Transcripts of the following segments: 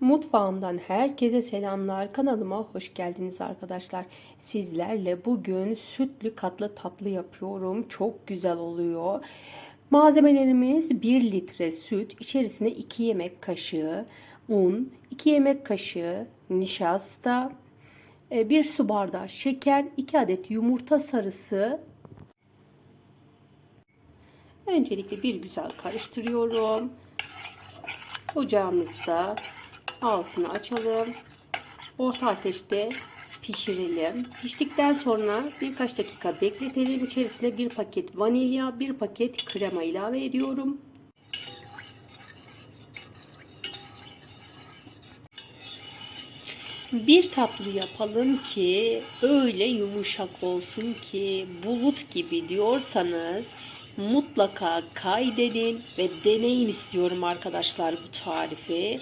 Mutfağımdan herkese selamlar. Kanalıma hoş geldiniz arkadaşlar. Sizlerle bugün sütlü katlı tatlı yapıyorum. Çok güzel oluyor. Malzemelerimiz 1 litre süt, içerisine 2 yemek kaşığı un, 2 yemek kaşığı nişasta, 1 su bardağı şeker, 2 adet yumurta sarısı. Öncelikle bir güzel karıştırıyorum. Ocağımızda altını açalım. Orta ateşte pişirelim. Piştikten sonra birkaç dakika bekletelim. İçerisine bir paket vanilya, bir paket krema ilave ediyorum. Bir tatlı yapalım ki öyle yumuşak olsun ki bulut gibi diyorsanız mutlaka kaydedin ve deneyin istiyorum arkadaşlar bu tarifi.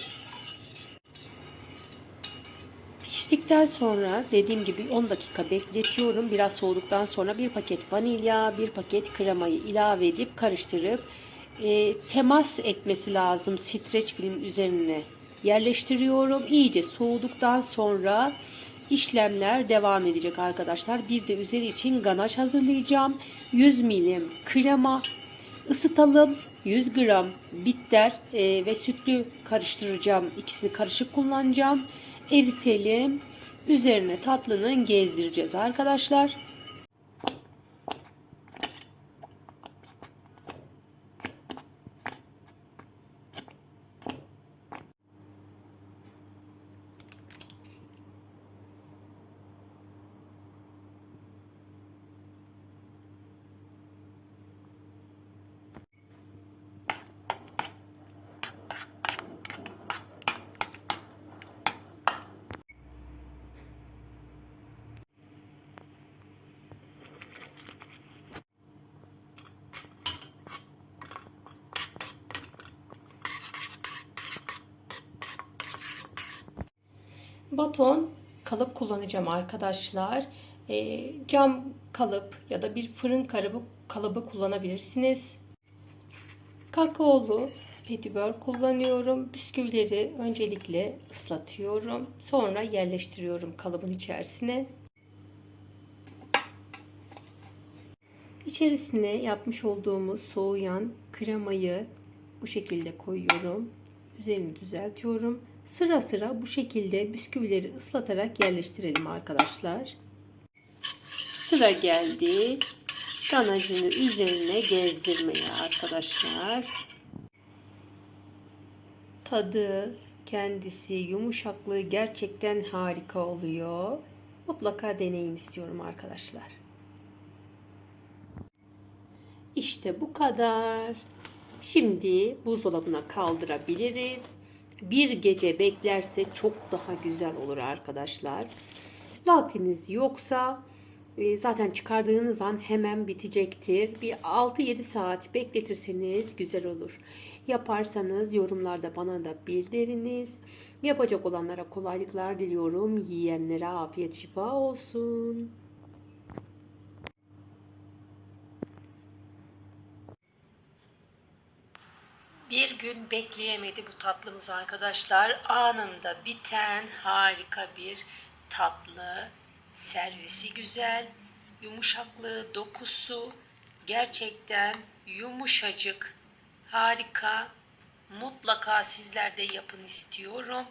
Piştikten sonra dediğim gibi 10 dakika bekletiyorum. Biraz soğuduktan sonra bir paket vanilya, bir paket kremayı ilave edip karıştırıp e, temas etmesi lazım streç film üzerine yerleştiriyorum. İyice soğuduktan sonra işlemler devam edecek arkadaşlar. Bir de üzeri için ganaj hazırlayacağım. 100 milim krema ısıtalım. 100 gram bitter e, ve sütlü karıştıracağım. İkisini karışık kullanacağım. Eritelim. Üzerine tatlının gezdireceğiz arkadaşlar. Baton kalıp kullanacağım arkadaşlar. E, cam kalıp ya da bir fırın kalıbı, kalıbı kullanabilirsiniz. Kakaolu petibör kullanıyorum. Bisküvileri öncelikle ıslatıyorum. Sonra yerleştiriyorum kalıbın içerisine. İçerisine yapmış olduğumuz soğuyan kremayı bu şekilde koyuyorum. Üzerini düzeltiyorum. Sıra sıra bu şekilde bisküvileri ıslatarak yerleştirelim arkadaşlar. Sıra geldi. Ganajını üzerine gezdirmeye arkadaşlar. Tadı, kendisi, yumuşaklığı gerçekten harika oluyor. Mutlaka deneyin istiyorum arkadaşlar. İşte bu kadar. Şimdi buzdolabına kaldırabiliriz. Bir gece beklerse çok daha güzel olur arkadaşlar. Vaktiniz yoksa e, zaten çıkardığınız an hemen bitecektir. Bir 6-7 saat bekletirseniz güzel olur. Yaparsanız yorumlarda bana da bildiriniz. Yapacak olanlara kolaylıklar diliyorum. Yiyenlere afiyet şifa olsun. Bir gün bekleyemedi bu tatlımız arkadaşlar. Anında biten harika bir tatlı. Servisi güzel. Yumuşaklığı, dokusu gerçekten yumuşacık. Harika. Mutlaka sizler de yapın istiyorum.